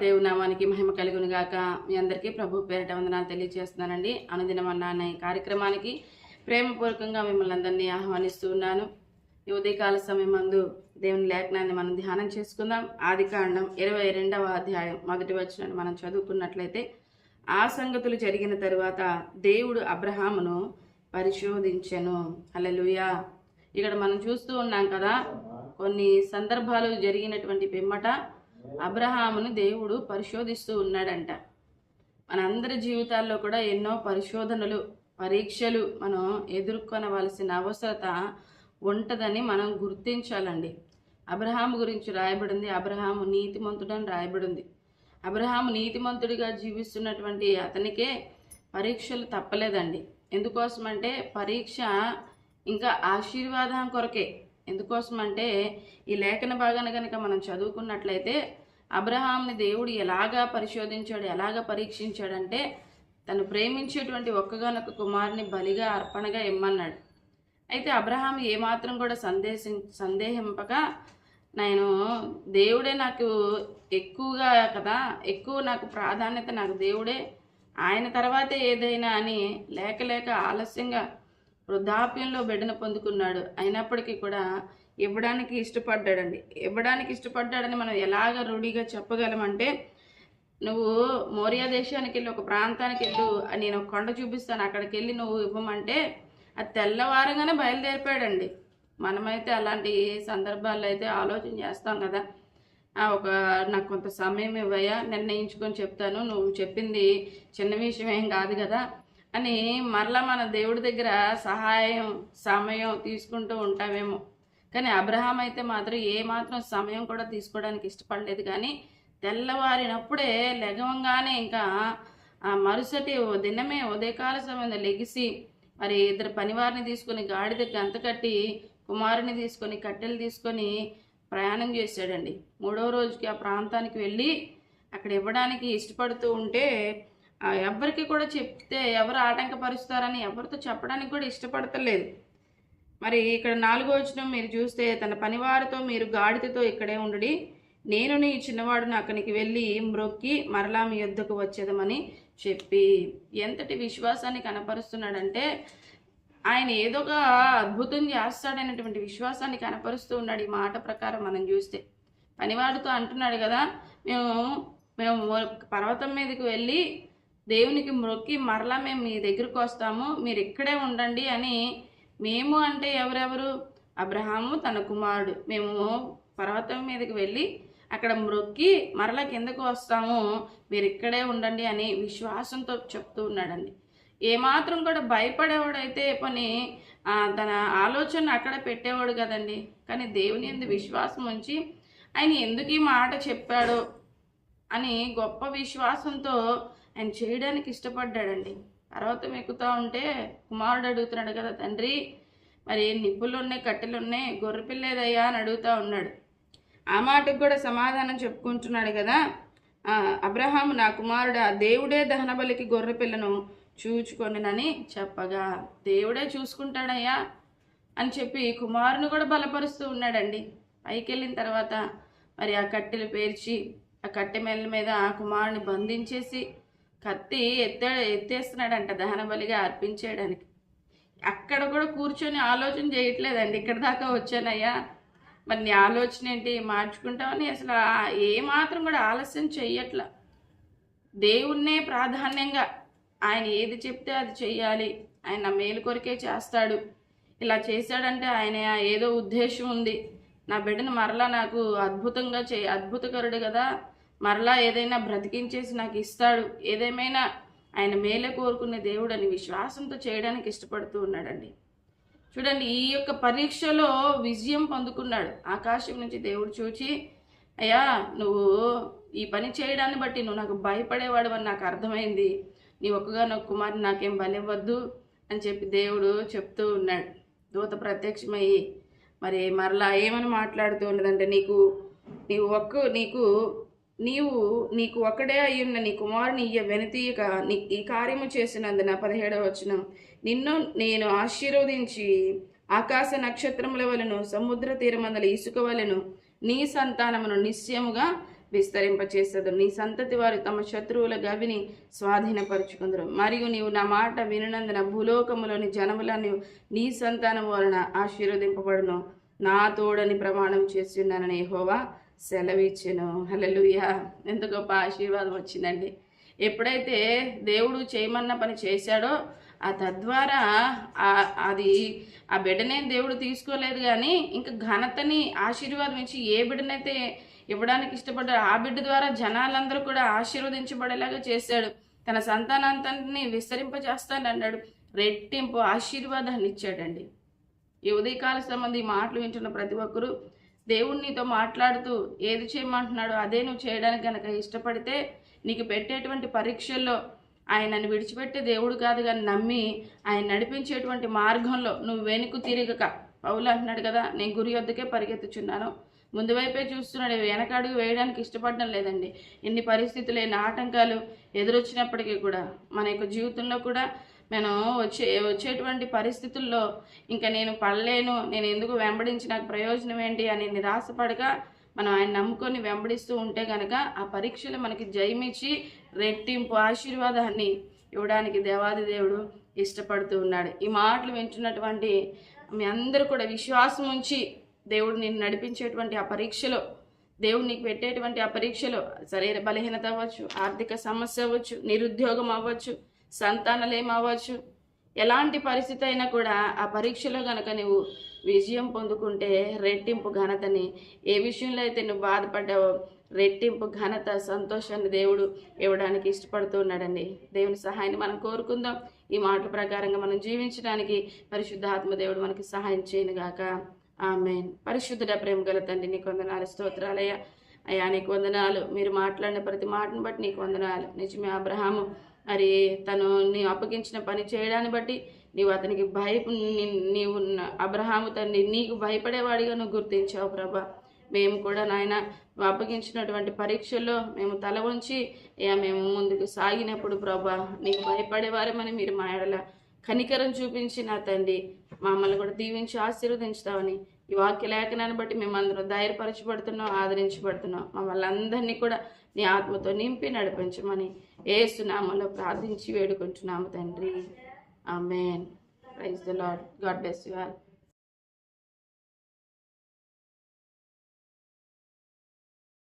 దేవు నామానికి మహిమ కలుగును గాక. మీ అందరికీ ప్రభు పేరిట వందనాలు తెలియజేస్తున్నానండి. అనుదినం అనే ఈ కార్యక్రమానికి ప్రేమపూర్వకంగా మిమ్మల్ని అందరినీ ఆహ్వానిస్తూ ఉన్నాను. ఈ ఉదయకాల సమయం మందు దేవుని లేఖనాన్ని మనం ధ్యానం చేసుకుందాం. ఆది కాండం ఇరవై రెండవ అధ్యాయం మొదటి వచ్చిన మనం చదువుకున్నట్లయితే ఆ సంగతులు జరిగిన తరువాత దేవుడు అబ్రహామును పరిశోధించెను. అలలుయా ఇక్కడ మనం చూస్తూ ఉన్నాం కదా కొన్ని సందర్భాలు జరిగినటువంటి పిమ్మట అబ్రహామును దేవుడు పరిశోధిస్తూ ఉన్నాడంట. మనందరి జీవితాల్లో కూడా ఎన్నో పరిశోధనలు పరీక్షలు మనం ఎదుర్కొనవలసిన అవసరత ఉంటుందని మనం గుర్తించాలండి. అబ్రహాము గురించి రాయబడింది అబ్రహాము నీతిమంతుడని రాయబడింది. అబ్రహాము నీతిమంతుడిగా జీవిస్తున్నటువంటి అతనికే పరీక్షలు తప్పలేదండి. ఎందుకోసమంటే పరీక్ష ఇంకా ఆశీర్వాదం కొరకే. ఎందుకోసమంటే ఈ లేఖన భాగాన్ని కనుక మనం చదువుకున్నట్లయితే అబ్రహాంని దేవుడు ఎలాగా పరిశోధించాడు ఎలాగా పరీక్షించాడంటే తను ప్రేమించేటువంటి ఒక్కగానొక్క కుమారుని బలిగా అర్పణగా ఇమ్మన్నాడు. అయితే అబ్రహాం ఏమాత్రం కూడా సందేశం సందేహింపక నేను దేవుడే నాకు ఎక్కువగా కదా ఎక్కువ నాకు ప్రాధాన్యత నాకు దేవుడే ఆయన తర్వాతే ఏదైనా అని లేక లేక ఆలస్యంగా వృద్ధాప్యంలో బిడ్డను పొందుకున్నాడు. అయినప్పటికీ కూడా ఇవ్వడానికి ఇష్టపడ్డాడండి. ఇవ్వడానికి ఇష్టపడ్డాడని మనం ఎలాగ రూఢిగా చెప్పగలమంటే నువ్వు మౌర్య దేశానికి వెళ్ళి ఒక ప్రాంతానికి వెళ్ళు నేను ఒక కొండ చూపిస్తాను అక్కడికి వెళ్ళి నువ్వు ఇవ్వమంటే అది తెల్లవారంగానే బయలుదేరిపోయాడండి. మనమైతే అలాంటి సందర్భాల్లో అయితే ఆలోచన చేస్తాం కదా. ఒక నాకు కొంత సమయం ఇవ్వయా నిర్ణయించుకొని చెప్తాను నువ్వు చెప్పింది చిన్న విషయం ఏం కాదు కదా అని మరలా మన దేవుడి దగ్గర సహాయం సమయం తీసుకుంటూ ఉంటామేమో కానీ అబ్రహాం అయితే మాత్రం ఏమాత్రం సమయం కూడా తీసుకోవడానికి ఇష్టపడలేదు. కానీ తెల్లవారినప్పుడే లెగవంగానే ఇంకా ఆ మరుసటి ఓ దినమే ఉదయకాల సమయంలో లెగిసి మరి ఇద్దరు పనివారిని తీసుకొని గాడిద గంత కట్టి కుమారుని తీసుకొని కట్టెలు తీసుకొని ప్రయాణం చేశాడండి. మూడో రోజుకి ఆ ప్రాంతానికి వెళ్ళి అక్కడ ఇవ్వడానికి ఇష్టపడుతూ ఉంటే ఎవరికి కూడా చెప్తే ఎవరు ఆటంకపరుస్తారని ఎవరితో చెప్పడానికి కూడా ఇష్టపడతలేదు. మరి ఇక్కడ నాలుగో వచ్చిన మీరు చూస్తే తన పనివారితో మీరు గాడిదతో ఇక్కడే ఉండి నేను నీ చిన్నవాడును అక్కడికి వెళ్ళి మ్రొక్కి మరలా మీ యుద్ధకు వచ్చేదమని చెప్పి. ఎంతటి విశ్వాసాన్ని కనపరుస్తున్నాడంటే ఆయన ఏదో ఒక అద్భుతం చేస్తాడనేటువంటి విశ్వాసాన్ని కనపరుస్తూ ఉన్నాడు ఈ మాట ప్రకారం మనం చూస్తే. పనివాడితో అంటున్నాడు కదా మేము మేము పర్వతం మీదకి వెళ్ళి దేవునికి మొక్కి మరలా మేము మీ దగ్గరకు వస్తాము మీరు ఇక్కడే ఉండండి అని మేము అంటే ఎవరెవరు? అబ్రహాము తన కుమారుడు. మేము పర్వతం మీదకి వెళ్ళి అక్కడ మ్రొక్కి మరల కిందకు వస్తాము. మీరు ఇక్కడే ఉండండి అని విశ్వాసంతో చెప్తూ ఉన్నాడండి. ఏమాత్రం కూడా భయపడేవాడైతే పని తన ఆలోచన అక్కడ పెట్టేవాడు కదండి. కానీ దేవుని ఎందు విశ్వాసం ఉంచి ఆయన ఎందుకు ఈ మాట చెప్పాడో అని గొప్ప విశ్వాసంతో ఆయన చేయడానికి ఇష్టపడ్డాడండి. పర్వతం ఎక్కుతూ ఉంటే కుమారుడు అడుగుతున్నాడు కదా తండ్రి మరి నిప్పులు ఉన్నాయి కట్టెలు ఉన్నాయి గొర్రె పిల్లేదయ్యా అని అడుగుతా ఉన్నాడు. ఆ మాటకు కూడా సమాధానం చెప్పుకుంటున్నాడు కదా అబ్రహాం అబ్రహాము నా కుమారుడు ఆ దేవుడే దహనబలికి గొర్రె పిల్లను చూచుకొనినని చెప్పగా దేవుడే చూసుకుంటాడయ్యా అని చెప్పి కుమారుని కూడా బలపరుస్తూ ఉన్నాడండి. పైకి వెళ్ళిన తర్వాత మరి ఆ కట్టెలు పేర్చి ఆ కట్టె మెల్ల మీద ఆ కుమారుని బంధించేసి కత్తి ఎత్తే ఎత్తేస్తున్నాడంట దహన బలిగా అర్పించేయడానికి. అక్కడ కూడా కూర్చొని ఆలోచన చేయట్లేదండి. ఇక్కడ దాకా వచ్చానయ్యా. మరి నీ ఆలోచన ఏంటి? మార్చుకుంటామని అసలు ఏమాత్రం ఏ మాత్రం కూడా ఆలస్యం చెయ్యట్లా. దేవుణ్ణే ప్రాధాన్యంగా ఆయన ఏది చెప్తే అది చెయ్యాలి. ఆయన నా మేలు కొరికే చేస్తాడు. ఇలా చేశాడంటే ఆయన ఏదో ఉద్దేశం ఉంది. నా బిడ్డను మరలా నాకు అద్భుతంగా చే అద్భుతకరుడు కదా. మరలా ఏదైనా బ్రతికించేసి నాకు ఇస్తాడు. ఏదేమైనా ఆయన మేలే కోరుకునే దేవుడు అని విశ్వాసంతో చేయడానికి ఇష్టపడుతూ ఉన్నాడండి. చూడండి ఈ యొక్క పరీక్షలో విజయం పొందుకున్నాడు. ఆకాశం నుంచి దేవుడు చూచి అయ్యా నువ్వు ఈ పని చేయడాన్ని బట్టి నువ్వు నాకు భయపడేవాడు అని నాకు అర్థమైంది. నీ ఒక్కగానొక్క కుమారుని నాకేం బలివ్వద్దు అని చెప్పి దేవుడు చెప్తూ ఉన్నాడు. దూత ప్రత్యక్షమయ్యి మరి మరలా ఏమని మాట్లాడుతూ ఉన్నదంటే నీకు నీవు ఒక్క నీకు నీవు నీకు ఒక్కడే అయ్యున్న నీ కుమారుని ఇయ్య వెనుతీయక నీ ఈ కార్యము చేసినందున పదిహేడవ వచ్చిన నిన్ను నేను ఆశీర్వదించి ఆకాశ నక్షత్రముల వలెను సముద్ర తీరమందల ఇసుక వలెను నీ సంతానమును నిశ్చయముగా విస్తరింపచేసేదు నీ సంతతి వారు తమ శత్రువుల గవిని స్వాధీనపరుచుకుందరు. మరియు నీవు నా మాట వినునందున భూలోకములోని జనములను నీ సంతానం వలన ఆశీర్వదింపబడును. నా తోడని ప్రమాణం చేసి ఉన్నానని సెలవిచ్చాను. హలలుయ ఎంత గొప్ప ఆశీర్వాదం వచ్చిందండి. ఎప్పుడైతే దేవుడు చేయమన్న పని చేశాడో ఆ తద్వారా అది ఆ బిడ్డనే దేవుడు తీసుకోలేదు కానీ ఇంకా ఘనతని ఆశీర్వాదం ఇచ్చి ఏ బిడ్డనైతే ఇవ్వడానికి ఇష్టపడ్డాడు ఆ బిడ్డ ద్వారా జనాలందరూ కూడా ఆశీర్వదించబడేలాగా చేశాడు. తన సంతానాంతాన్ని విస్తరింపజేస్తాను అన్నాడు. రెట్టింపు ఆశీర్వాదాన్ని ఇచ్చాడండి. ఈ ఉదయకాల సంబంధి మాటలు వింటున్న ప్రతి ఒక్కరూ దేవుడు నీతో మాట్లాడుతూ ఏది చేయమంటున్నాడో అదే నువ్వు చేయడానికి కనుక ఇష్టపడితే నీకు పెట్టేటువంటి పరీక్షల్లో ఆయనను విడిచిపెట్టే దేవుడు కాదు కానీ నమ్మి ఆయన నడిపించేటువంటి మార్గంలో నువ్వు వెనుకు తిరగక. పౌలు అంటున్నాడు కదా నేను గురి వద్దకే పరిగెత్తుచున్నాను. ముందు వైపే చూస్తున్నాడు. వెనకాడుగు వేయడానికి ఇష్టపడడం లేదండి. ఎన్ని పరిస్థితులు ఎన్ని ఆటంకాలు ఎదురొచ్చినప్పటికీ కూడా మన యొక్క జీవితంలో కూడా నేను వచ్చే వచ్చేటువంటి పరిస్థితుల్లో ఇంకా నేను పడలేను నేను ఎందుకు వెంబడించి నాకు ప్రయోజనం ఏంటి అని నిరాశపడగా మనం ఆయన నమ్ముకొని వెంబడిస్తూ ఉంటే కనుక ఆ పరీక్షలు మనకి జయమిచ్చి రెట్టింపు ఆశీర్వాదాన్ని ఇవ్వడానికి దేవాది దేవుడు ఇష్టపడుతూ ఉన్నాడు. ఈ మాటలు వింటున్నటువంటి మీ అందరూ కూడా విశ్వాసం ఉంచి దేవుడు నేను నడిపించేటువంటి ఆ పరీక్షలో దేవుడు నీకు పెట్టేటువంటి ఆ పరీక్షలో శరీర బలహీనత అవ్వచ్చు ఆర్థిక సమస్య అవ్వచ్చు నిరుద్యోగం అవ్వచ్చు సంతానలేం అవ్వచ్చు ఎలాంటి పరిస్థితి అయినా కూడా ఆ పరీక్షలో గనక నువ్వు విజయం పొందుకుంటే రెట్టింపు ఘనతని ఏ విషయంలో అయితే నువ్వు బాధపడ్డావో రెట్టింపు ఘనత సంతోషాన్ని దేవుడు ఇవ్వడానికి ఇష్టపడుతూ ఉన్నాడండి. దేవుని సహాయాన్ని మనం కోరుకుందాం. ఈ మాటల ప్రకారంగా మనం జీవించడానికి పరిశుద్ధాత్మ దేవుడు మనకి సహాయం చేయను గాక ఆమెన్. పరిశుద్ధుడ ప్రేమ గల తండ్రి నీకు వందనాలు. స్తోత్రాలయ్యా. అయ్యా నీకు వందనాలు. మీరు మాట్లాడిన ప్రతి మాటను బట్టి నీకు వందనాలు. నిజమే అబ్రహాము. మరి తను నీ అప్పగించిన పని చేయడాన్ని బట్టి నీవు అతనికి భయపు నీవు అబ్రహాము తండ్రి నీకు భయపడేవాడిగా నువ్వు గుర్తించావు ప్రభా. మేము కూడా నాయన అప్పగించినటువంటి పరీక్షల్లో మేము తల ఉంచి మేము ముందుకు సాగినప్పుడు ప్రభా నీకు భయపడేవారమని మీరు మా ఎడల కనికరం చూపించి నా తండ్రి మమ్మల్ని కూడా దీవించి ఆశీర్వదించుతామని ఈ వాక్య లేఖనాన్ని బట్టి మేము అందరం ధైర్యపరచబడుతున్నాం ఆదరించబడుతున్నాం. మమ్మల్ని అందరినీ కూడా నీ ఆత్మతో నింపి నడిపించమని ఏసునామలో ప్రార్థించి వేడుకుంటున్నాము తండ్రి. Amen. Praise the lord god bless you all.